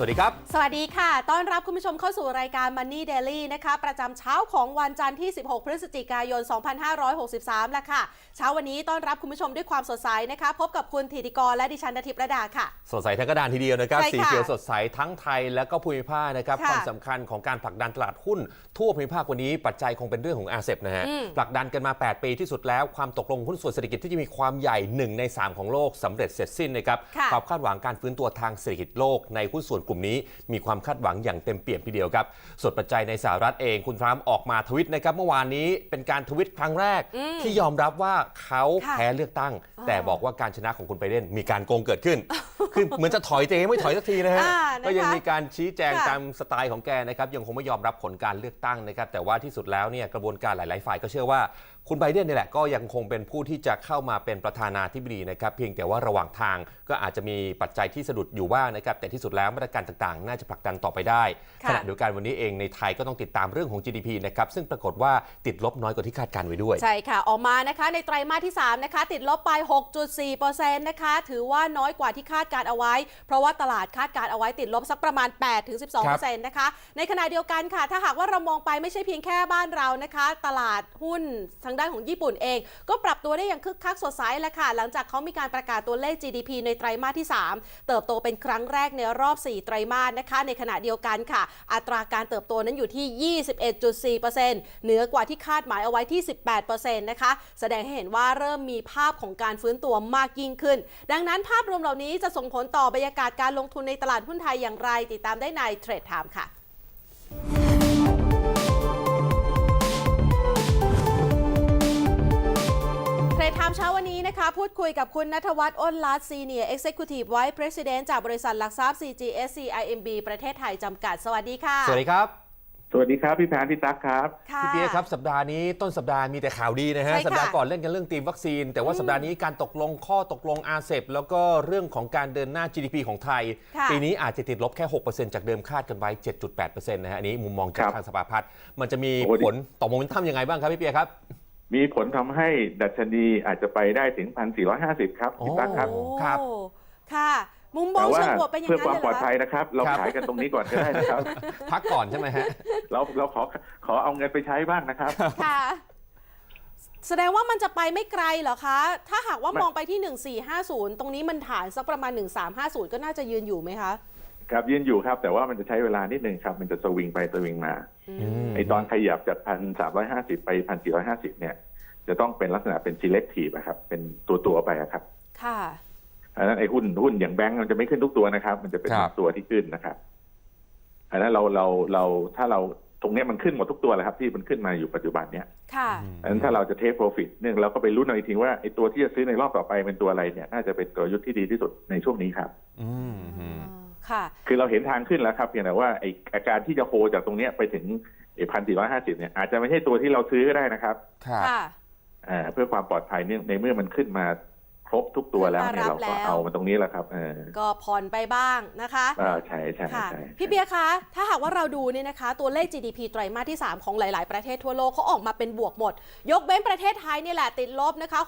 สวัสดีครับ สวัสดีค่ะ ต้อนรับคุณผู้ชมเข้าสู่รายการ Money Daily นะคะ ประจำเช้าของวันจันทร์ที่ 16 พฤศจิกายน 2563 แล้วค่ะ เช้าวันนี้ต้อนรับคุณผู้ชมด้วยความสดใสนะคะ พบกับคุณธิติกรและดิฉันนทิพย์ระดาค่ะ สดใสทั้งกระดานทีเดียวนะครับใช่ค่ะสีเขียวสดใสทั้งไทยและก็ภูมิภาคนะครับค่ะความสำคัญของการผลักดันตลาดหุ้น ทั่วภูมิภาควันนี้ปัจจัยคงเป็นเรื่องของอาเซบนะฮะอืมผลักดันกันมา 8 ปีที่สุดแล้ว ความตกลงหุ้นส่วนเศรษฐกิจที่จะมีความใหญ่1ใน3 ของโลกสำเร็จเสร็จสิ้นนะครับค่ะความคาดหวังการฟื้นตัวทางเศรษฐกิจโลกในหุ้นส่วนกลุ่มนี้มีความคาดหวังอย่างเต็มเปี่ยมทีเดียวครับส่วนปัจจัยในสหรัฐเองคุณทรัมป์ออกมาทวิตนะครับเมื่อวานนี้เป็นการทวิตครั้งแรกอืมที่ยอมรับว่าเขาค่ะแพ้เลือกตั้งอ่าแต่บอกว่าการชนะของคุณไบเดนมีการโกงเกิดขึ้น คือเหมือนจะถอยแต่ยังไม่ถอยสักทีนะฮะอ่านะคะก็ยังมีการชี้แจงค่ะตามสไตล์ของแกนะครับยังคงไม่ยอมรับผลการเลือกตั้งนะครับแต่ว่าที่สุดแล้วเนี่ยกระบวนการหลาย ๆ ฝ่ายก็เชื่อว่า คุณไบเดนนี่แหละก็ยังคงเป็นผู้ที่จะเข้ามาเป็นประธานาธิบดีนะครับ เพียงแต่ว่าระหว่างทางก็อาจจะมีปัจจัยที่สะดุดอยู่บ้างนะครับ แต่ที่สุดแล้วมาตรการต่างๆ น่าจะผลักดันต่อไปได้ค่ะขณะเดียวกันวันนี้เองในไทยก็ต้องติดตามเรื่องของ GDP นะครับซึ่งปรากฏว่าติดลบน้อยกว่าที่คาดการไว้ด้วย ใช่ค่ะ ออกมานะคะ ในไตรมาสที่3นะคะติดลบไป 6.4%นะคะถือว่าน้อยกว่าที่คาดการเอาไว้ เพราะว่าตลาดคาดการเอาไว้ติดลบสักประมาณ 8-12%นะคะในขณะเดียวกันค่ะ ถ้าหากว่าเรามองไปไม่ใช่เพียงแค่บ้านเรานะคะ ตลาดหุ้นทางด้านของญี่ปุ่นเอง ก็ปรับตัวได้อย่างคึกคักสดใสแล้วค่ะ หลังจากเขามีการประกาศตัวเลข GDP ในไตรมาสที่ 3 เติบโตเป็นครั้งแรกในรอบ 4 ไตรมาสนะคะ ในขณะเดียวกันค่ะ อัตราการเติบโตนั้นอยู่ที่ 21.4%เหนือกว่าที่คาดหมายเอาไว้ที่ 18%นะคะ แสดงให้เห็นว่าเริ่มมีภาพของการฟื้นตัวมากยิ่งขึ้น ดังนั้นภาพรวมเหล่านี้จะส่งผลต่อบรรยากาศการลงทุนในตลาดหุ้นไทยอย่างไร ติดตามได้ในเทรดไทม์ค่ะ เทรดไทม์เช้าวันนี้นะคะ พูดคุยกับคุณนัทวัฒน์อ้นลัดซีเนียร์เอ็กเซคิวทีฟไวท์ประธานจากบริษัทหลักทรัพย์ CGSC IMB ประเทศไทยจำกัด สวัสดีค่ะ สวัสดีครับ สวัสดีครับ พี่แพนพี่ตั๊กครับ ค่ะ พี่เปียครับ สัปดาห์นี้ต้นสัปดาห์มีแต่ข่าวดีนะฮะ ใช่ค่ะสัปดาห์ก่อนเล่นกันเรื่องตีมวัคซีน แต่ว่าสัปดาห์นี้การตกลงข้อตกลงอาเซบแล้วก็เรื่องของการเดินหน้า GDP ของไทย ค่ะ ปีนี้อาจจะติดลบแค่ 6%จากเดิมคาดกันไว้ 7.8%นะฮะอันนี้มุมมองจากครับทางสภาพัฒน์มันจะมีโอ้ดิ ผลต่อโมเมนตัมยังไงบ้างครับพี่เปียครับ มีผลทำให้ดัชนีอาจจะไปได้ถึง 1,450 ครับพี่ตั๊กครับ โอ้ครับ ค่ะ มุมมอแต่งว่าเชิงบวกเป็นอย่างเพื่อนั้นความเลยปลอดเหรอภัยคะ นะครับ เราครับ ขายกันตรงนี้ก่อนก็ได้นะครับ พักก่อนใช่ไหมฮะ เราเราขอขอเอาเงินไปใช้บ้างนะครับ ค่ะ แสดงว่ามันจะไปไม่ไกลเหรอคะ ถ้าหากว่าไม่มองไปที่ 1450 ตรงนี้มันฐานสักประมาณ 1350 ก็น่าจะยืนอยู่ไหมคะ ครับยืนอยู่ครับ แต่ว่ามันจะใช้เวลานิดนึงครับ มันจะสวิงไปสวิงมาอืมไอตอนขยับจากพันสามร้อยห้าสิบไปพันสี่ร้อยห้าสิบเนี่ย จะต้องเป็นลักษณะเป็น selective อะครับ เป็นตัวตัวๆไปอะครับ ค่ะอันนั้นไอ้หุ้นหุ้นอย่างแบงก์มันจะไม่ขึ้นทุกตัวนะครับ มันจะเป็นครับบางตัวที่ขึ้นนะครับอันนั้นเราเราเราถ้าเราตรงเนี้ยมันขึ้นหมดทุกตัวแหละครับ ที่มันขึ้นมาอยู่ปัจจุบันเนี้ยค่ะอันนั้นถ้าเราจะเทคโปรฟิตเนี่ยเราก็ไปรู้หน่อยทีว่าไอ้ตัวที่จะซื้อในรอบต่อไปเป็นตัวอะไรเนี่ย น่าจะเป็นตัวยุทธที่ดีที่สุดในช่วงนี้ครับ อืมอืม ค่ะ คือเราเห็นทางขึ้นแล้วครับเพียงแต่ว่าไอ้อาการที่จะโฮจากตรงเนี้ยไปถึงไอ้พันสี่ร้อยห้าสิบเนี่ยอาจจะไม่ใช่ตัวที่เราซื้อก็ได้นะครับครับค่ะ อ่า เพื่อความปลอดภัยเนี่ยในเมื่อมันขึ้นมา ครบทุกตัวแล้วเนี่ยมารัเราบก็แล้วเอามันตรงนี้แหละครับเออก็ผ่อนไปบ้างนะคะอ่าใช่ใช่ค่ะใช่พี่เบียร์คะถ้าหากว่าเราดูเนี่ยนะคะ ตัวเลข GDP ไตรมาสที่ 3 ของหลาย ๆ ประเทศทั่วโลกเขาออกมาเป็นบวกหมด ยกเว้นประเทศไทยเนี่ยแหละติดลบนะคะ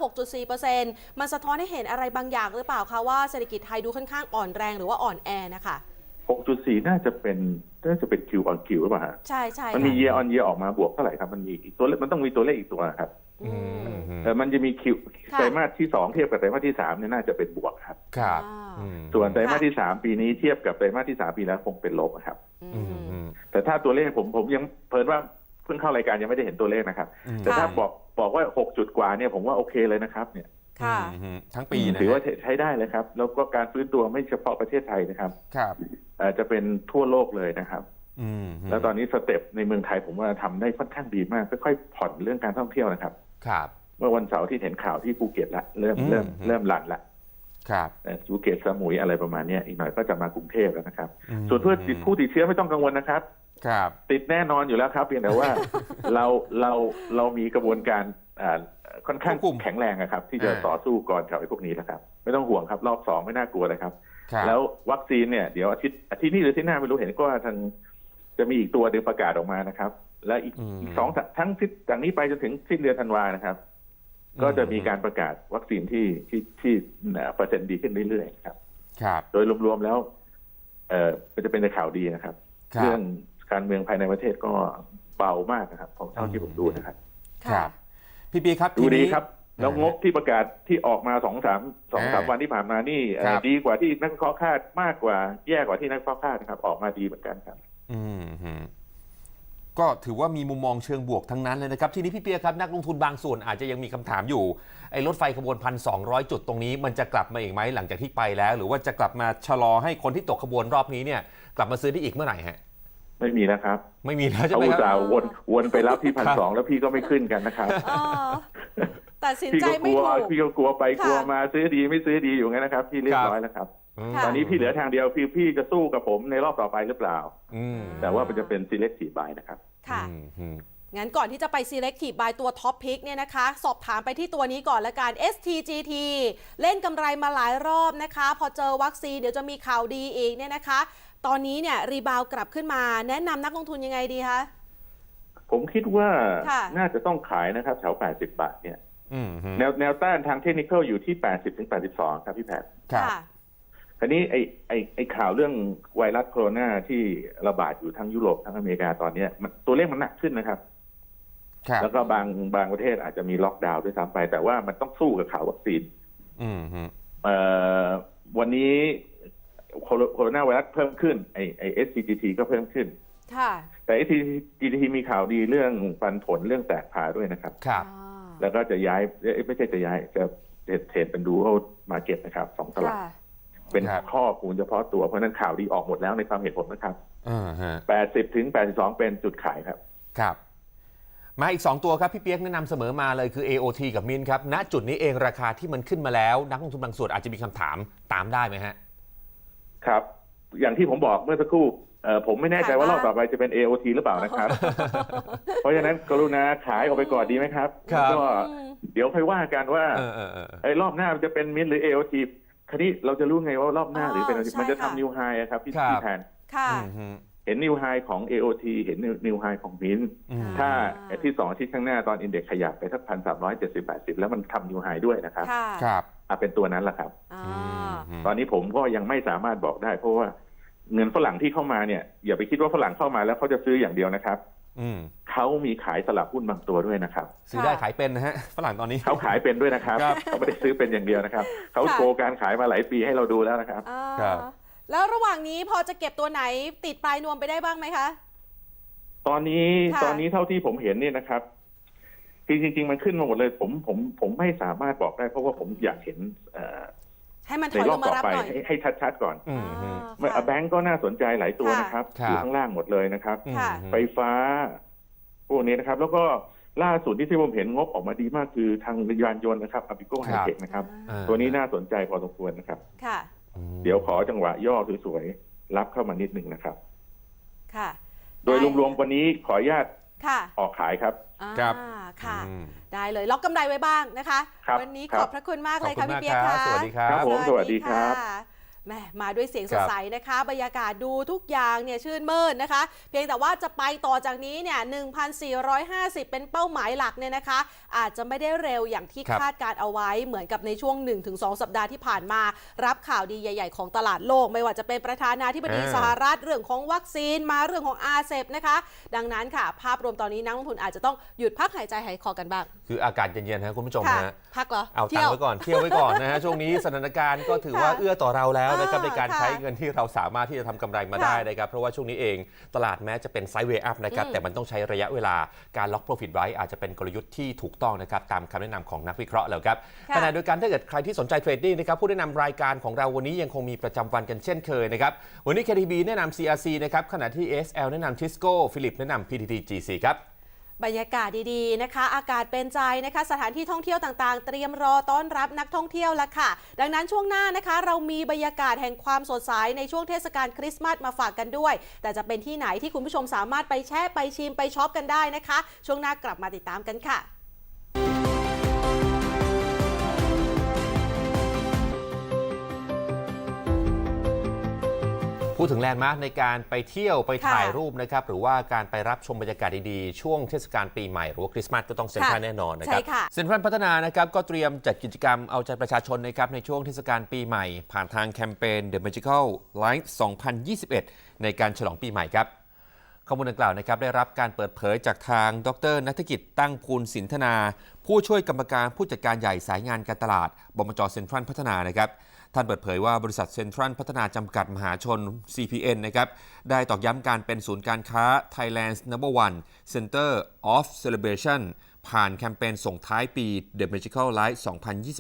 6.4%มันสะท้อนให้เห็นอะไรบางอย่างหรือเปล่าคะว่าเศรษฐกิจไทยดูค่อนข้างอ่อนแรงหรือว่าอ่อนแอนะคะ 6.4 น่าจะเป็นน่าจะเป็น Q on Q หรือเปล่าฮะใช่ใช่มันมีค่ะ year on year ออกมาบวกเท่าไหร่ครับ มันมีอีกตัวเลขมันต้องมีตัวเลขอีกตัวครับอือืมมอืมเออมันจะมีคิวค่ะไตรมาสที่สองเทียบกับไตรมาสที่สามเนี่ยน่าจะเป็นบวกครับ ครับอ่าอืมส่วนไตรมาสที่สามปีนี้เทียบกับไตรมาสที่สามปีแล้วคงเป็นลบครับ อือืมมอืม แต่ถ้าตัวเลขผมผมยังเพลินว่าเพิ่งเข้ารายการยังไม่ได้เห็นตัวเลขนะครับ อืม แต่ถ้าค่ะบอกบอกว่า 6 จุดกว่าเนี่ยผมว่าโอเคเลยนะครับเนี่ยค่ะอืมทั้งปีนะถือว่าฮะใช้ได้เลยครับ แล้วก็การฟื้นตัวไม่เฉพาะประเทศไทยนะครับ ครับเอ่อจะเป็นทั่วโลกเลยนะครับอืมแล้วตอนนี้สเต็ปในเมืองไทยผมว่าทำได้ค่อนข้างดีมากค่อยๆผ่อนเรื่องการท่องเที่ยวนะครับ ครับ เมื่อวันเสาร์ที่เห็นข่าวที่ภูเก็ตละเริ่มอืมเริ่มอืมเริ่มหลั่นละครับเอ่อภูเก็ตสมุยอะไรประมาณเนี้ยอีกหน่อยก็จะมากรุงเทพแล้วนะครับอืมส่วนเพื่อติดผู้ติดเชื้อไม่ต้องกังวลนะครับ ครับ ติดแน่นอนอยู่แล้วครับ เพียงแต่ว่าเราเราเรามีกระบวนการอ่าค่อนข้างควบคุมแข็งแรงนะครับ ที่จะอ่าต่อสู้ก่อนกับไอ้พวกนี้นะครับ ไม่ต้องห่วงครับ รอบสองไม่น่ากลัวเลยครับครับ แล้ววัคซีนเนี่ยเดี๋ยวอาทิตย์อาทิตย์นี้หรืออาที่หน้าไม่รู้เห็นก็ว่าทางจะมีอีกตัวหนึ่งประกาศออกมานะครับ และอีกอืมอีกสองสัปทั้งทิศจากนี้ไปจนถึงสิ้นเดือนธันวานะครับ ก็จะมีการประกาศวัคซีนที่ที่ที่เอ่อเปอร์เซ็นต์ดีขึ้นเรื่อยๆครับ ครับ โดยรวมๆแล้ว เอ่อมันจะเป็นในข่าวดีนะครับครับ เรื่องการเมืองภายในประเทศก็เบามากนะครับของเท่าที่ผมดูนะครับ ครับ พี่ปีครับดูทีดีนี้ครับ แล้วงบที่ประกาศที่ออกมาสองสามสองสามอ่าวันที่ผ่านมานี่เอ่อครับดีกว่าที่นักวิเคราะห์คาดมากกว่า แย่กว่าที่นักวิเคราะห์คาดนะครับ ออกมาดีเหมือนกันครับ อืมฮึก็ถือว่ามีมุมมองเชิงบวกทั้งนั้นเลยนะครับ ทีนี้พี่เปียครับนักลงทุนบางส่วนอาจจะยังมีคำถามอยู่ไอ้รถไฟขบวนพันสองจุดตรงนี้มันจะกลับมาอีกไหมหลังจากที่ไปแล้ว หรือว่าจะกลับมาชะลอให้คนที่ตกขบวนรอบนี้เนี่ย กลับมาซื้อได้อีกเมื่อไหร่ฮะไม่มีนะครับ ไม่มีแล้วใช่เขาไหมอุตคส่ารับห์วนวนไปรับที่พันครับสองแล้วพี่ก็ไม่ขึ้นกันนะครับเออ ตัดสินพี่ใจก็กไม่ลัวถูก พี่ก็กลัวไปค่ะ กลัวมาซื้อดีไม่ซื้อดีอยู่งั้นนะครับ พี่เรียครับบร้อยแล้วครับมค่ะ ตอนนี้พี่เหลือทางเดียวพี่พี่จะสู้กับผมในรอบต่อไปหรือเปล่า อืมแต่ว่ามันจะเป็น selective buy นะครับ ค่ะ อืมฮึงั้นก่อนที่จะไป selective buy ตัว top pick เนี่ยนะคะ สอบถามไปที่ตัวนี้ก่อนละกัน STGT เล่นกำไรมาหลายรอบนะคะ พอเจอวัคซีนเดี๋ยวจะมีข่าวดีอีกเนี่ยนะคะ ตอนนี้เนี่ยรีบาวกลับขึ้นมา แนะนำนักลงทุนยังไงดีคะ ผมคิดว่าค่ะ น่าจะต้องขายนะครับแถว 80 บาทเนี่ยอืมฮึ แนวแนวต้านทางเทคนิคอยู่ที่ 80ถึง82 ครับพี่แพทย์ครับค่ะคราวนี้ไอ้ไอ้ไอ้ข่าวเรื่องไวรัสโคโรนาที่ระบาดอยู่ทั้งยุโรปทั้งอเมริกาตอนเนี้ยมันตัวเลขมันหนักขึ้นนะครับครับแล้วก็บางบางประเทศอาจจะมีล็อกดาวน์ด้วยซ้ำไป แต่ว่ามันต้องสู้กับข่าววัคซีนอืมฮึเอ่อวันนี้โคโรโคโรนาไวรัสเพิ่มขึ้นไอ้ไอ้ SCGT ก็เพิ่มขึ้นค่ะแต่ SCGT มีข่าวดีเรื่องปันผลเรื่องแตกผ่าด้วยนะครับ ครับอ่า แล้วก็จะย้ายเอ้ยไม่ใช่จะย้ายจะเทรดเป็นดูโอมาเก็ตนะครับสองตลาดค่ะเป็นครับข้อมูลเฉพาะตัวเพราะฉะนั้นข่าวดีออกหมดแล้วในความเห็นผมนะครับอ่าฮะ80ถึง82เป็นจุดขายครับ ครับ มาอีก 2 ตัวครับพี่เปียกแนะนำเสมอมาเลยคือ AOT กับมินครับ ณ จุดนี้เองราคาที่มันขึ้นมาแล้ว นักลงทุนบางส่วนอาจจะมีคำถามตามได้ไหมฮะ ครับ อย่างที่ผมบอกเมื่อสักครู่ เอ่อผมไม่แน่ใจขายว่ารอบบ้างต่อไปจะเป็น AOT หรือเปล่านะครับ เพราะฉะนั้นกรุณาขายออกไปก่อนดีไหมครับ ครับ ก็อืมเดี๋ยวค่อยว่ากันว่าเออเออเออ ไอ้รอบหน้ามันจะเป็นมินหรือ AOT คราวนี้เราจะรู้ไงว่ารอบหน้าหรือเป็นอ๋อใช่มันจะค่ะ ทำนิวไฮครับพี่ครับ พี่แทนค่ะ อืมฮึเห็นนิวไฮของ AOT เห็นนิวไฮของมินอืม ถ้าอ่าที่สองอาที่ข้างหน้าตอนอินเด็กซ์ขยับไปสักพันสามร้อยเจ็ดสิบแปดสิบแล้วมันทำนิวไฮด้วยนะครับค่ะครับอะเป็นตัวนั้นแหละครับ อ่าอืมตอนนี้ผมก็ยังไม่สามารถบอกได้ เพราะว่า เงินฝรั่งที่เข้ามาเนี่ยอย่าไปคิดว่าฝรั่งเข้ามาแล้วเขาจะซื้ออย่างเดียวนะครับอืมเขามีขายสลับหุ้นบางตัวด้วยนะครับ ซื้อได้ขายเป็นนะฮะฝรั่งตอนนี้เขาขายเป็นด้วยนะครับครับเขาไม่ได้ซื้อเป็นอย่างเดียวนะครับเขาค่ะโชว์การขายมาหลายปีให้เราดูแล้วนะครับอ่าครับ แล้วระหว่างนี้พอจะเก็บตัวไหนติดปลายนวมไปได้บ้างไหมคะตอนนี้ค่ะตอนนี้เท่าที่ผมเห็นเนี่ยนะครับจริงจริงๆมันขึ้นมาหมดเลย ผมผมผมไม่สามารถบอกได้เพราะว่าผมอยากเห็นเอ่อ ให้มันถในอยรลอบงมาต่อรับไปหน่อยให้ให้ชัดๆก่อนอืมฮึอ่าแบงก์ก็น่าสนใจหลายตัวค่ะนะครับครับอยู่ข้างล่างหมดเลยนะครับอืมค่ะฮึไฟฟ้าพวกนี้นะครับ แล้วก็ล่าสุดที่ที่ผมเห็นงบออกมาดีมากคือทางยานยนต์นะครับอ p ิโกไฮเทคนะครับอ่าตัวนี้น่าสนใจพอสมควรนะครับค่ะอืมเดี๋ยวขอจังหวะย่อสวยๆรับเข้ามานิดหนึ่งนะครับ ค่ะ โดยรวมๆวันนี้ขออนุญาตค่ะออกขายครับ อ่าครับค่ะ อืม ได้เลยล็อกกำไรไว้บ้างนะคะ ครับวันนี้ครัขบอบพระคุณมากขอเลบยคุค่ะณพี่มากเปียกครับค่ะสวัสดีครับครับผมสวัสดีครับะ แหมมาด้วยเสียงสครัดบใสนะคะ บรรยากาศดูทุกอย่างเนี่ยชื่นมื่นนะคะ เพียงแต่ว่าจะไปต่อจากนี้เนี่ย1,450 เป็นเป้าหมายหลักเนี่ยนะคะ อาจจะไม่ได้เร็วอย่างที่ครับคาดการเอาไว้เหมือนกับในช่วง 1-2 สัปดาห์ที่ผ่านมา รับข่าวดีใหญ่ ๆ ของตลาดโลก ไม่ว่าจะเป็นประธานาธิบดีอ่าสหรัฐเรื่องของวัคซีนมาเรื่องของอาเซบนะคะ ดังนั้นค่ะ ภาพรวมตอนนี้นักลงทุนอาจจะต้องหยุดพักหายใจหายคอกันบ้าง คืออากาศเย็นๆฮะคุณผู้ชมค่ะฮะพักเหรอเอาตัเที่งยวค์ไว้ก่อนเที่ยวไว้ก่อนนะฮะช่วงนี้สถานการณ์ก็ถือว่าค่ะเอื้อต่อเราแล้วนะครับอ่าในการค่ะใช้เงินที่เราสามารถที่จะทำกำไรมาค่ะได้นะครับ เพราะว่าช่วงนี้เองตลาดแม้จะเป็นไซด์เวย์อัพนะครับอืมแต่มันต้องใช้ระยะเวลาการล็อก Profit ไว้อาจจะเป็นกลยุทธ์ที่ถูกต้องนะครับตามคำแนะนำของนักวิเคราะห์แล้วครับค่ะขณะเดียวกันถ้าเกิดใครที่สนใจเทรดดิ้งนะครับผู้แนะนำรายการของเราวันนี้ยังคงมีประจำวันกันเช่นเคยนะครับวันนี้ KTB แนะนำ CRC นะครับขณะที่ SL แนะนำ Tisco ฟิลิปแนะนำ PTT GC ครับ บรรยากาศดีๆนะคะ อากาศเป็นใจนะคะ สถานที่ท่องเที่ยวต่างๆ เตรียมรอต้อนรับนักท่องเที่ยวละค่ะ ดังนั้นช่วงหน้านะคะ เรามีบรรยากาศแห่งความสดใสในช่วงเทศกาลคริสต์มาสมาฝากกันด้วย แต่จะเป็นที่ไหนที่คุณผู้ชมสามารถไปแช่ไปชิมไปช็อปกันได้นะคะ ช่วงหน้ากลับมาติดตามกันค่ะ พูดถึงแลนด์มาร์กในการไปเที่ยวไปถ่ายค่ะรูปนะครับ หรือว่าการไปรับชมบรรยากาศดีๆ ช่วงเทศกาลปีใหม่ หรือว่าคริสต์มาสก็ต้องเซ็นทรัลค่ะแน่นอนนะครับใช่ค่ะเซ็นทรัลพัฒนานะครับก็เตรียมจัดกิจกรรมเอาใจประชาชนนะครับในช่วงเทศกาลปีใหม่ ผ่านทางแคมเปญ The Magical Life 2021 ในการฉลองปีใหม่ครับข้อมูลดังกล่าวนะครับได้รับการเปิดเผยจากทางดรนัฐกิจตั้งภูลสินธนา ผู้ช่วยกรรมการผู้จัดการใหญ่สายงานการตลาดบมจเซ็นทรัลพัฒนานะครับ ท่านเปิดเผยว่าบริษัทเซ็นทรัลพัฒนาจำกัดมหาชน CPN นะครับได้ตอกย้ำการเป็นศูนย์การค้า Thailand's Number One Center of Celebration ผ่านแคมเปญส่งท้ายปี The Magical Light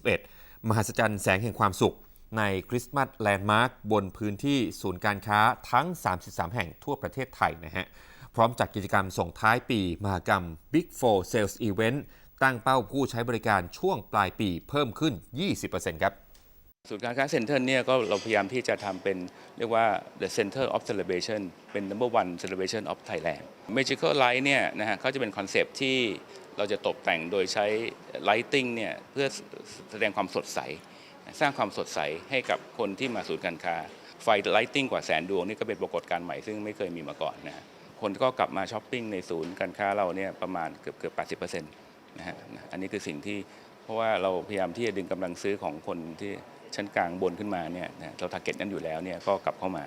2021 มหัศจรรย์แสงแห่งความสุข ในคริสต์มาสแลนด์มาร์คบนพื้นที่ศูนย์การค้าทั้ง 33 แห่งทั่วประเทศไทยนะฮะ พร้อมจัดกิจกรรมส่งท้ายปี มหกรรม Big Four Sales Event ตั้งเป้าผู้ใช้บริการช่วงปลายปีเพิ่มขึ้น 20%ครับ ศูนย์การค้าเซ็นเตอร์เนี่ยก็เราพยายามที่จะทำเป็นเรียกว่า the center of celebration เป็น number one celebration of Thailand magical light เนี่ยนะฮะเขาจะเป็นคอนเซปที่เราจะตกแต่งโดยใช้ lighting เนี่ยเพื่อแสดงความสดใส สร้างความสดใสให้กับคนที่มาศูนย์การค้า ไฟ lighting กว่าแสนดวงนี่ก็เป็นปรากฏการณ์ใหม่ซึ่งไม่เคยมีมาก่อนนะฮะคนก็กลับมาช้อปปิ้งในศูนย์การค้าเราเนี่ยประมาณเกือบเกือบ80%นะฮะอันนี้คือสิ่งที่เพราะว่าเราพยายามที่จะดึงกำลังซื้อของคนที่ ชั้นกลางบนขึ้นมาเนี่ยเราทาร์เก็ตนั้นอยู่แล้วเนี่ยก็กลับเข้ามา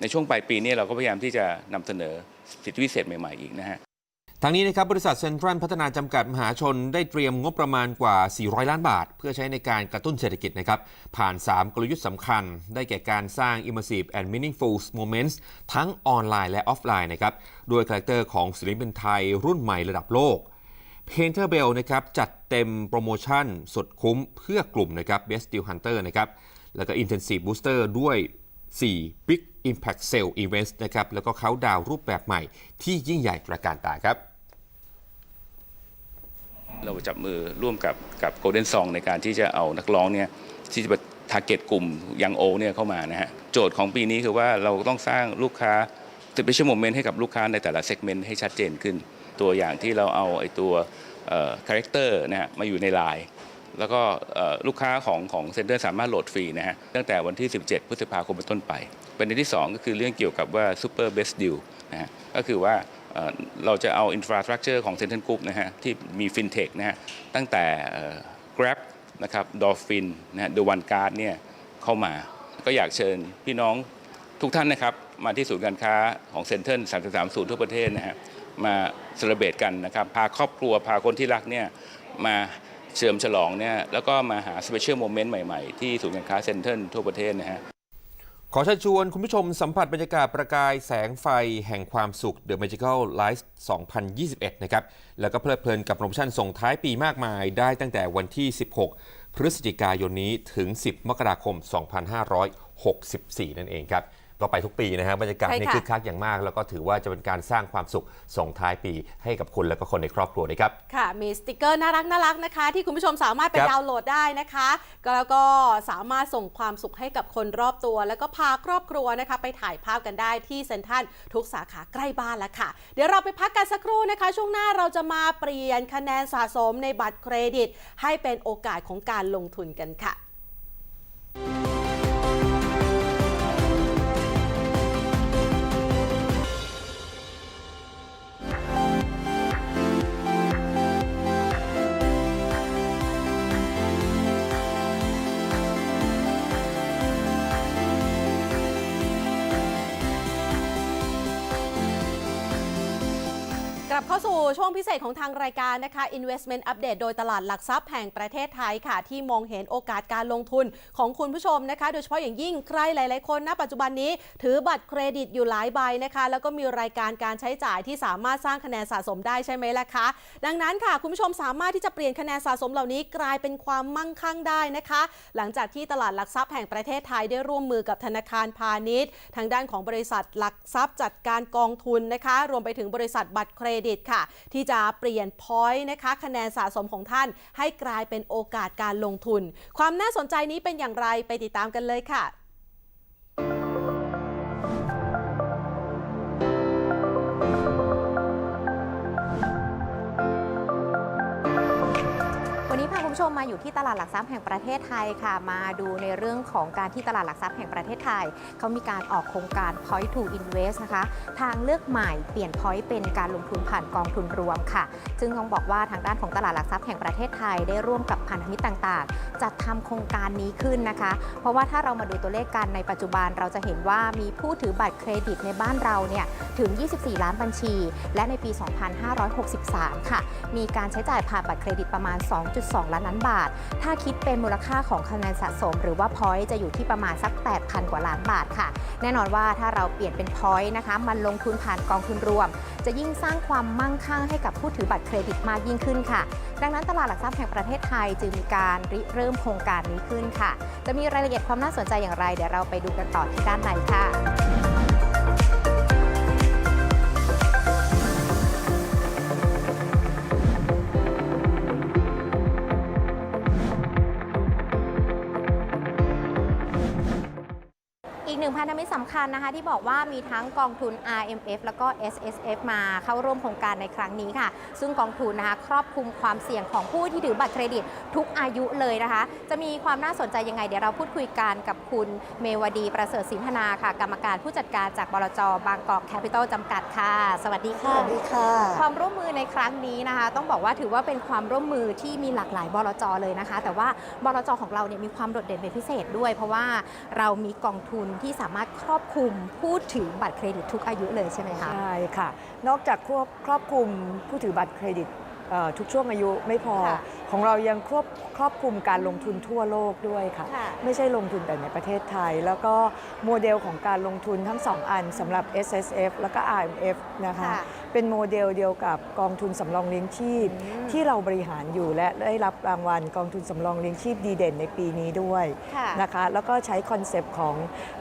ในช่วงปลายปีนี้เราก็พยายามที่จะนำเสนอสิทธิพิเศษใหม่ๆอีกนะฮะทั้งนี้นะครับบริษัทเซ็นทรัลพัฒนาจำกัดมหาชนได้เตรียมงบประมาณกว่า 400 ล้านบาท เพื่อใช้ในการกระตุ้นเศรษฐกิจนะครับ ผ่าน 3 กลยุทธ์สำคัญ ได้แก่การสร้าง immersive and meaningful moments ทั้งออนไลน์และออฟไลน์นะครับด้วยคาแรคเตอร์ของศิลปินไทยรุ่นใหม่ระดับโลก Painter Bell นะครับจัดเต็มโปรโมชั่นสุดคุ้มเพื่อกลุ่มนะครับ Best Deal Hunter นะครับแล้วก็ Intensive Booster ด้วย 4 Big Impact Sale Events นะครับแล้วก็เขาดาวรูปแบบใหม่ที่ยิ่งใหญ่ตระการตาครับ เราจับมือร่วมกับกับ Golden Song ในการที่จะเอานักร้องเนี่ยที่จะไปทาร์เก็ตกลุ่มยังโอเนี่ยเข้ามานะฮะโจทย์ของปีนี้คือว่าเราต้องสร้างลูกค้า special moment ให้กับลูกค้าในแต่ละเซกเมนต์ให้ชัดเจนขึ้น ตัวอย่างที่เราเอาไอ้ตัวคาแรคเตอร์นะฮะมาอยู่ในไลน์แล้วก็ลูกค้าของของเซ็นเตอร์สามารถโหลดฟรีนะฮะตั้งแต่วันที่ 17 พฤษภาคมเป็นต้นไปประเด็นที่ 2 ก็คือเรื่องเกี่ยวกับว่า Super Best Deal นะฮะก็คือว่าเราจะเอาอินฟราสตรักเจอร์ของเซ็นทรัลกรุ๊ปนะฮะที่มีฟินเทคนะฮะตั้งแต่ Grab นะครับ Dolphin นะฮะ The One Card เนี่ยเข้ามาก็อยากเชิญพี่น้องทุกท่านนะครับ มาที่ศูนย์การค้าของเซ็นเตอร์33ศูนย์ทั่วประเทศนะฮะ มาเซเลบตกันนะครับ พาครอบครัวพาคนที่รักเนี่ยมาเฉลิมฉลองเนี่ยแล้วก็มาหาสเปเชียลโมเมนต์ใหม่ๆ ที่ศูนย์การค้าเซ็นเตอร์ทั่วประเทศนะฮะขอเชิญชวนคุณผู้ชมสัมผัสบรรยากาศประกายแสงไฟแห่งความสุข The Magical Light 2021 นะครับ แล้วก็เพลิดเพลินกับโปรโมชั่นส่งท้ายปีมากมายได้ตั้งแต่วันที่ 16 พฤศจิกายนนี้ถึง 10 มกราคม 2564 นั่นเองครับ ก็ไปทุกปีนะฮะบรรยากาศใช่นี่ค่ะคึกคักอย่างมาก แล้วก็ถือว่าจะเป็นการสร้างความสุขส่งท้ายปีให้กับคุณและก็คนในครอบครัวด้วยครับ ค่ะ มีสติกเกอร์น่ารักน่ารักนะคะ ที่คุณผู้ชมสามารถไปครับดาวน์โหลดได้นะคะก็แล้วก็สามารถส่งความสุขให้กับคนรอบตัว แล้วก็พาครอบครัวนะคะ ไปถ่ายภาพกันได้ที่เซ็นทรัลทุกสาขาใกล้บ้านแล้วค่ะ เดี๋ยวเราไปพักกันสักครู่นะคะ ช่วงหน้าเราจะมาเปลี่ยนคะแนนสะสมในบัตรเครดิต ให้เป็นโอกาสของการลงทุนกันค่ะ ลับเข้าสู่ช่วงพิเศษของทางรายการนะคะ Investment Update โดยตลาดหลักทรัพย์แห่งประเทศไทยค่ะ ที่มองเห็นโอกาสการลงทุนของคุณผู้ชมนะคะ โดยเฉพาะอย่างยิ่งใครหลาย ๆ คนณปัจจุบันนี้ ถือบัตรเครดิตอยู่หลายใบนะคะ แล้วก็มีรายการการใช้จ่ายที่สามารถสร้างคะแนนสะสมได้ใช่ไหมล่ะคะ ดังนั้นค่ะคุณผู้ชมสามารถที่จะเปลี่ยนคะแนนสะสมเหล่านี้กลายเป็นความมั่งคั่งได้นะคะ หลังจากที่ตลาดหลักทรัพย์แห่งประเทศไทยได้ร่วมมือกับธนาคารพาณิชย์ ทางด้านของบริษัทหลักทรัพย์จัดการกองทุนนะคะ รวมไปถึงบริษัทบัตรเครดิตค่ะ ที่จะเปลี่ยนพอยต์นะคะ คะแนนสะสมของท่านให้กลายเป็นโอกาสการลงทุน ความน่าสนใจนี้เป็นอย่างไรไปติดตามกันเลยค่ะ ผู้ชมมาอยู่ที่ตลาดหลักทรัพย์แห่งประเทศไทยค่ะ มาดูในเรื่องของการที่ตลาดหลักทรัพย์แห่งประเทศไทย เขามีการออกโครงการ Point to Invest นะคะ ทางเลือกใหม่เปลี่ยน Point เป็นการลงทุนผ่านกองทุนรวมค่ะ ซึ่งต้องบอกว่าทางด้านของตลาดหลักทรัพย์แห่งประเทศไทยได้ร่วมกับพันธมิตรต่างๆ จัดทำโครงการนี้ขึ้นนะคะ เพราะว่าถ้าเรามาดูตัวเลขกันในปัจจุบันเราจะเห็นว่ามีผู้ถือบัตรเครดิตในบ้านเราเนี่ยถึง 24 ล้านบัญชี และในปี 2563 ค่ะ มีการใช้จ่ายผ่านบัตรเครดิตประมาณ 2.2 ล้านล้านบาท ถ้าคิดเป็นมูลค่าของคะแนนสะสม หรือว่า point จะอยู่ที่ประมาณสัก 8,000 กว่าล้านบาทค่ะ แน่นอนว่าถ้าเราเปลี่ยนเป็น point นะคะมันลงทุนผ่านกองทุนรวม จะยิ่งสร้างความมั่งคั่งให้กับผู้ถือบัตรเครดิตมากยิ่งขึ้นค่ะ ดังนั้นตลาดหลักทรัพย์แห่งประเทศไทยจึงมีการริเริ่มโครงการนี้ขึ้นค่ะ จะมีรายละเอียดความน่าสนใจอย่างไร เดี๋ยวเราไปดูกันต่อที่ด้านในค่ะ สำคัญนะคะที่บอกว่ามีทั้งกองทุน RMF แล้วก็ SSF มาเข้าร่วมโครงการในครั้งนี้ค่ะ ซึ่งกองทุนนะคะครอบคลุมความเสี่ยงของผู้ที่ถือบัตรเครดิตทุกอายุเลยนะคะ จะมีความน่าสนใจยังไง เดี๋ยวเราพูดคุยกันกับคุณเมวดีประเสริฐสินธนาค่ะ กรรมการผู้จัดการจากบลจบางกอกแคปิตอลจำกัดค่ะ สวัสดีสค่ะวัสดีค่ะ ความร่วมมือในครั้งนี้นะคะ ต้องบอกว่าถือว่าเป็นความร่วมมือที่มีหลากหลายบลจเลยนะคะ แต่ว่าบลจของเราเนี่ยมีความโดดเด่นเป็นพิเศษด้วย เพราะว่าเรามีกองทุนที่สามารถครอบคลุมผู้ถือบัตรเครดิตทุกอายุเลยใช่ไหมคะ ใช่ค่ะ นอกจากครอบครอบคลุมผู้ถือบัตรเครดิต ทุกช่วงอายุไม่พอค่ะของเรายังครอบครอบคลุมการลงทุนทั่วโลกด้วยค่ะค่ะ ไม่ใช่ลงทุนแต่ในประเทศไทย แล้วก็โมเดลของการลงทุนทั้ง 2 อันสำหรับ S S F แล้วก็ R M F นะคะค่ะเป็นโมเดลเดียวกับกองทุนสำรองเลี้ยงชีพอืมที่เราบริหารอยู่และได้รับรางวัลกองทุนสำรองเลี้ยงชีพดีเด่นในปีนี้ด้วยค่ะนะคะ แล้วก็ใช้คอนเซปต์ของ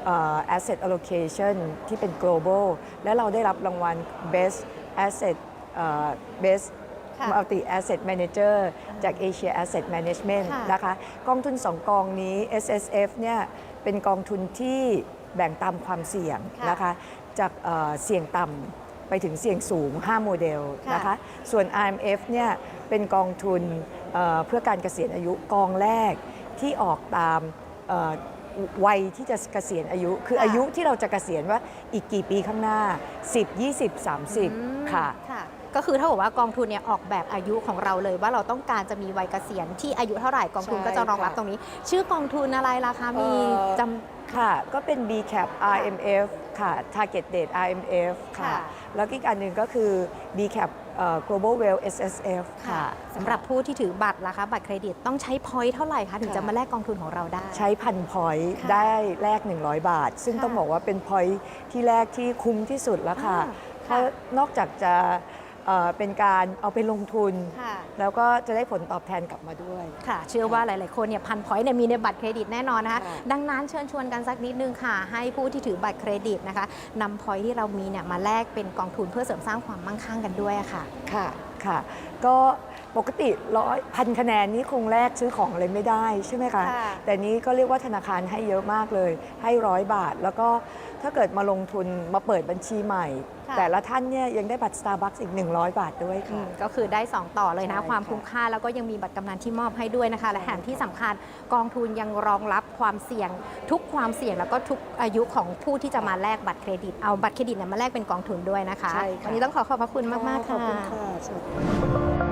เอ่อ asset allocation ที่เป็น global และเราได้รับรางวัล best asset เอ่อ best ค่ะ multi asset manager จาก Asia Asset Management ค่ะ นะคะกองทุน 2 กองนี้ S S F เนี่ยเป็นกองทุนที่แบ่งตามความเสี่ยงค่ะนะคะจากเอ่อเสี่ยงต่ำไปถึงเสี่ยงสูง 5 โมเดลค่ะนะคะส่วน I M F เนี่ยเป็นกองทุนเอ่อเพื่อการเกษียณอายุกองแรกที่ออกตามเอ่อวัยที่จะเกษียณอายุ คือค่ะ อายุที่เราจะเกษียณว่าอีกกี่ปีข้างหน้า 10 20 30 ค่ะ ค่ะ ก็คือถ้าบอกว่ากองทุนเนี่ยออกแบบอายุของเราเลย ว่าเราต้องการจะมีวัยเกษียณที่อายุเท่าไหร่กองทุนใช่ก็จะรองรับค่ะตรงนี้ ชื่อกองทุนอะไรล่ะคะมีเอ่อจค่ะ ก็เป็น B cap RMF ค่ะ Target Date RMF ค่ะค่ะแล้วก็อีกอันหนึ่งก็คือ B cap เอ่อ Global Wealth SSF ำค่ะสำหรับผู้ที่ถือบัตรล่ะคะ บัตรเครดิตต้องใช้พอยต์เท่าไหร่คะ ถึงค่ะจะมาแลกกองทุนของเราได้ ใช้พันพอยต์ค่ะได้แลก 100 บาท ซึ่งค่ะต้องบอกว่าเป็นพอยต์ที่แรกที่คุ้มที่สุดแล้วค่ะอ่าเพราะนอกจากจะ เอ่อเป็นการเอาไปลงทุน ค่ะ แล้วก็จะได้ผลตอบแทนกลับมาด้วย ค่ะ เชื่อว่าหลาย ๆ คนเนี่ยพันพอยต์เนี่ยมีในบัตรเครดิตแน่นอนนะคะ ค่ะ ดังนั้นเชิญชวนกันสักนิดนึงค่ะ ให้ผู้ที่ถือบัตรเครดิตนะคะนำพอยต์ที่เรามีเนี่ยมาแลกเป็นกองทุนเพื่อเสริมสร้างความมั่งคั่งกันด้วยอะค่ะ ค่ะ ค่ะ ก็ปกติร้อยพันคะแนนนี้คงแลกซื้อของอะไรไม่ได้ใช่ไหมคะ ค่ะ แต่นี้ก็เรียกว่าธนาคารให้เยอะมากเลย ให้ร้อยบาท แล้วก็ถ้าเกิดมาลงทุนมาเปิดบัญชีใหม่ค่ะ แต่ละท่านเนี่ยยังได้บัตร Starbucks อีก 100 บาทด้วยอืค่ะ มก็คือได้ 2 ต่อเลยนะ ใช่ความค่ะ คุ้มค่าแล้วก็ยังมีบัตรกำนันที่มอบให้ด้วยนะคะ และแถมที่สำคัญกองทุนยังรองรับความเสี่ยง ทุกความเสี่ยงแล้วก็ทุกอายุของผู้ที่จะมาแลกบัตรเครดิตเอาบัตรเครดิตเนี่ยมาแลกเป็นกองทุนด้วยนะคะใช่ค่ะ วันนี้ต้องขอขอบพระคุณมากๆขค่ะอบคุณค่ะสวัสดี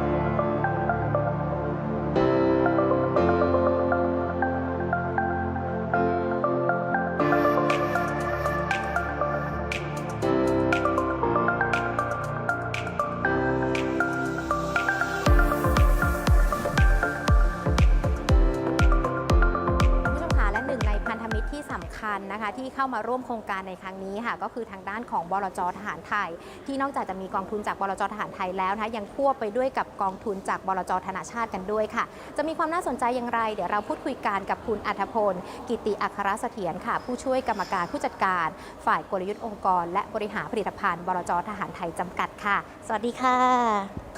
นะคะที่เข้ามาร่วมโครงการในครั้งนี้ค่ะก็คือทางด้านของบลจทหารไทย ที่นอกจากจะมีกองทุนจากบลจทหารไทยแล้วนะคะยังควบไปด้วยกับกองทุนจากบลจธนาชาติกันด้วยค่ะ จะมีความน่าสนใจอย่างไร เดี๋ยวเราพูดคุยกันกับคุณอัธพลกิติอัครเสถียรค่ะ ผู้ช่วยกรรมการผู้จัดการ ฝ่ายกลยุทธ์องค์กร และบริหารผลิตภัณฑ์บลจทหารไทยจำกัดค่ะ สวัสดีค่ะ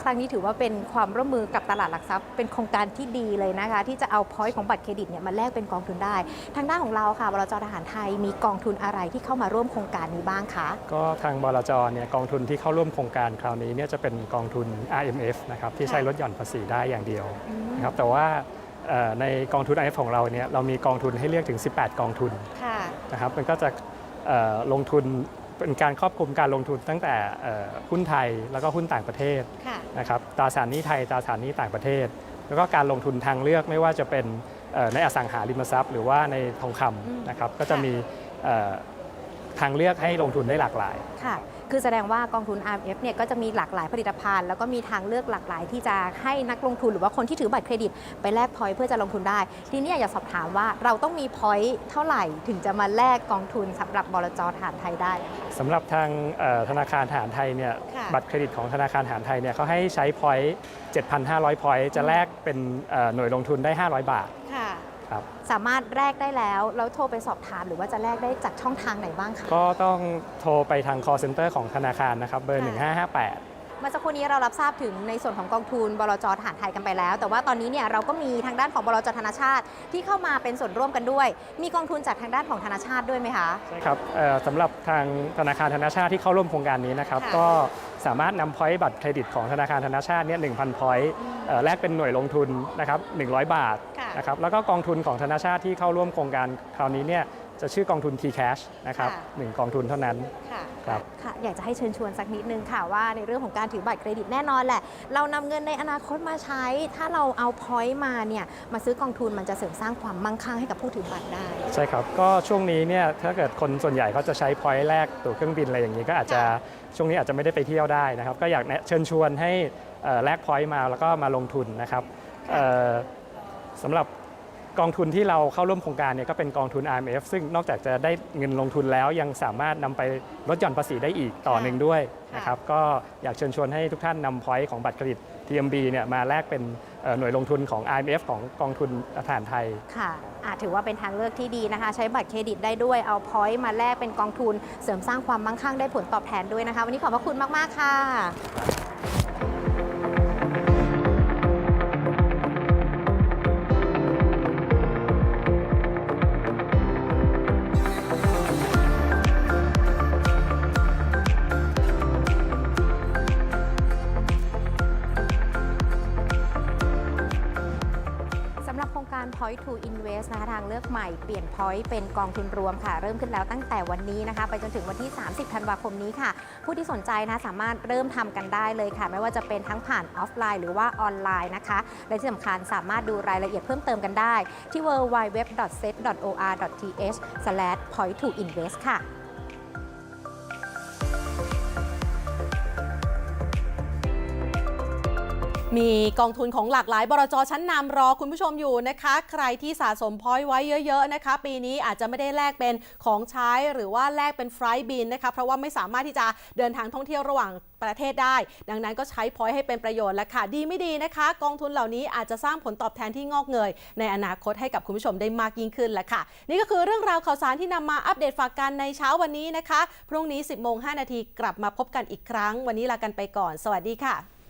ครั้งนี้ถือว่าเป็นความร่วมมือกับตลาดหลักทรัพย์ เป็นโครงการที่ดีเลยนะคะ ที่จะเอาพอยต์ของบัตรเครดิตเนี่ยมาแลกเป็นกองทุนได้ ทางด้านของเราค่ะบลจทหารไทยไทยมีกองทุนอะไรที่เข้ามาร่วมโครงการนี้บ้างคะ ก็ทางบลจเนี่ยกองทุนที่เข้าร่วมโครงการคราวนี้เนี่ยจะเป็นกองทุน RMF นะครับที่ใช้ลดหย่อนภาษีได้อย่างเดียวนะครับแต่ว่าเอ่อในกองทุน RMF ของเราเนี่ยเรามีกองทุนให้เลือกถึง 18 กองทุนค่ะนะครับมันก็จะเอ่อลงทุนเป็นการครอบคลุมการลงทุนตั้งแต่เอ่อหุ้นไทยแล้วก็หุ้นต่างประเทศค่ะนะครับตราสารหนี้ไทยตราสารหนี้ต่างประเทศ แล้วก็การลงทุนทางเลือกไม่ว่าจะเป็นเอ่อ ในอสังหาริมทรัพย์ หรือว่าในทองคอืมำนะครับก็จะค่ะมีเอ่อทางเลือกให้ลงทุนได้หลากหลายค่ะคือแสดงว่ากองทุน RMF เนี่ยก็จะมีหลากหลายผลิตภัณฑ์ แล้วก็มีทางเลือกหลากหลายที่จะให้นักลงทุนหรือว่าคนที่ถือบัตรเครดิต ไปแลกพอยต์เพื่อจะลงทุนได้ ทีนี้อยากสอบถามว่าเราต้องมีพอยต์เท่าไหร่ถึงจะมาแลกกองทุนสำหรับบลจทหารไทยได้สำหรับทางเอ่อธนาคารทหารไทยเนี่ยค่ะบัตรเครดิตของธนาคารทหารไทยเนี่ยเขาให้ใช้พอยต์7,500 พอยต์จะแลกเป็นเอ่อหน่วยลงทุนได้ 500 บาท ค่ะครับสามารถแลกได้แล้ว แล้วโทรไปสอบถามหรือว่าจะแลกได้จากช่องทางไหนบ้างคะ ก็ต้องโทรไปทาง call center ของธนาคารนะครับ เบอร์ ค่ะ 1558 เมื่อสักครู่นี้เรารับทราบถึงในส่วนของกองทุนบลจทหารไทยกันไปแล้ว แต่ว่าตอนนี้เนี่ยเราก็มีทางด้านของบลจธนาชาติที่เข้ามาเป็นส่วนร่วมกันด้วย มีกองทุนจากทางด้านของธนาชาติด้วยไหมคะ ใช่ครับเอ่อสำหรับทางธนาคารธนาชาติที่เข้าร่วมโครงการนี้นะครับค่ะก็สามารถนำพอยต์บัตรเครดิตของธนาคารธนาชาติเนี่ย1,000พอยต์เอ่อแลกเป็นหน่วยลงทุนนะครับ100 บาทค่ะนะครับแล้วก็กองทุนของธนาชาติที่เข้าร่วมโครงการคราวนี้เนี่ย จะชื่อกองทุน T-Cash นะครับค่ะหนึ่งกองทุนเท่านั้น ค่ะครับค่ะอยากจะให้เชิญชวนสักนิดนึงค่ะว่าในเรื่องของการถือบัตรเครดิตแน่นอนแหละ เรานำเงินในอนาคตมาใช้ ถ้าเราเอาพอยต์มาเนี่ยมาซื้อกองทุนมันจะเสริมสร้างความมั่งคั่งให้กับผู้ถือบัตรได้ ใช่ครับ ก็ช่วงนี้เนี่ยถ้าเกิดคนส่วนใหญ่เขาจะใช้พอยต์แรกตั๋วเครื่องบินอะไรอย่างนี้ก็อาจจะช่วงนี้อาจจะไม่ได้ไปเที่ยวได้นะครับ ก็อยากแนะเชิญชวนให้เอ่อแลกพอยต์มาแล้วก็มาลงทุนนะครับเอ่อสำหรับ กองทุนที่เราเข้าร่วมโครงการเนี่ยก็เป็นกองทุน IMF ซึ่งนอกจากจะได้เงินลงทุนแล้วยังสามารถนำไปลดหย่อนภาษีได้อีกต่อหนึ่งด้วยนะครับก็อยากเชิญชวนให้ทุกท่านนำพอยต์ของบัตรเครดิต TMB เนี่ยมาแลกเป็นเอ่อหน่วยลงทุนของ IMF ของกองทุนทหารไทย ค่ะอาถือว่าเป็นทางเลือกที่ดีนะคะ ใช้บัตรเครดิตได้ด้วย เอาพอยต์มาแลกเป็นกองทุน เสริมสร้างความมั่งคั่งได้ผลตอบแทนด้วยนะคะ วันนี้ขอบพระคุณมาก ๆ ค่ะ ม่เปลี่ยนพอยต์เป็นกองทุนรวมค่ะ เริ่มขึ้นแล้วตั้งแต่วันนี้นะคะ ไปจนถึงวันที่ 30 ธันวาคมนี้ค่ะ ผู้ที่สนใจนะสามารถเริ่มทำกันได้เลยค่ะ ไม่ว่าจะเป็นทั้งผ่านออฟไลน์ หรือว่าออนไลน์นะคะ และที่สำคัญสามารถดูรายละเอียดเพิ่มเติมกันได้ที่ www.set.or.th/point to invest ค่ะ มีกองทุนของหลากหลาย บรจชั้นนำรอคุณผู้ชมอยู่นะคะ ใครที่สะสมพอยต์ไว้เยอะ ๆนะคะ ปีนี้อาจจะไม่ได้แลกเป็นของใช้หรือว่าแลกเป็นไฟล์บินนะคะเพราะว่าไม่สามารถที่จะเดินทางท่องเที่ยวระหว่างประเทศได้ ดังนั้นก็ใช้พอยต์ให้เป็นประโยชน์และค่ะ ดีไม่ดีนะคะ กองทุนเหล่านี้อาจจะสร้างผลตอบแทนที่งอกเงย ในอนาคตให้กับคุณผู้ชมได้มากยิ่งขึ้นแหละค่ะ นี่ก็คือเรื่องราวข่าวสารที่นำมาอัปเดตฝากกันในเช้าวันนี้นะคะพรุ่งนี้ 10โมง5นาทีกลับมาพบกันอีกครั้ง วันนี้ลากันไปก่อน สวัสดีค่ะ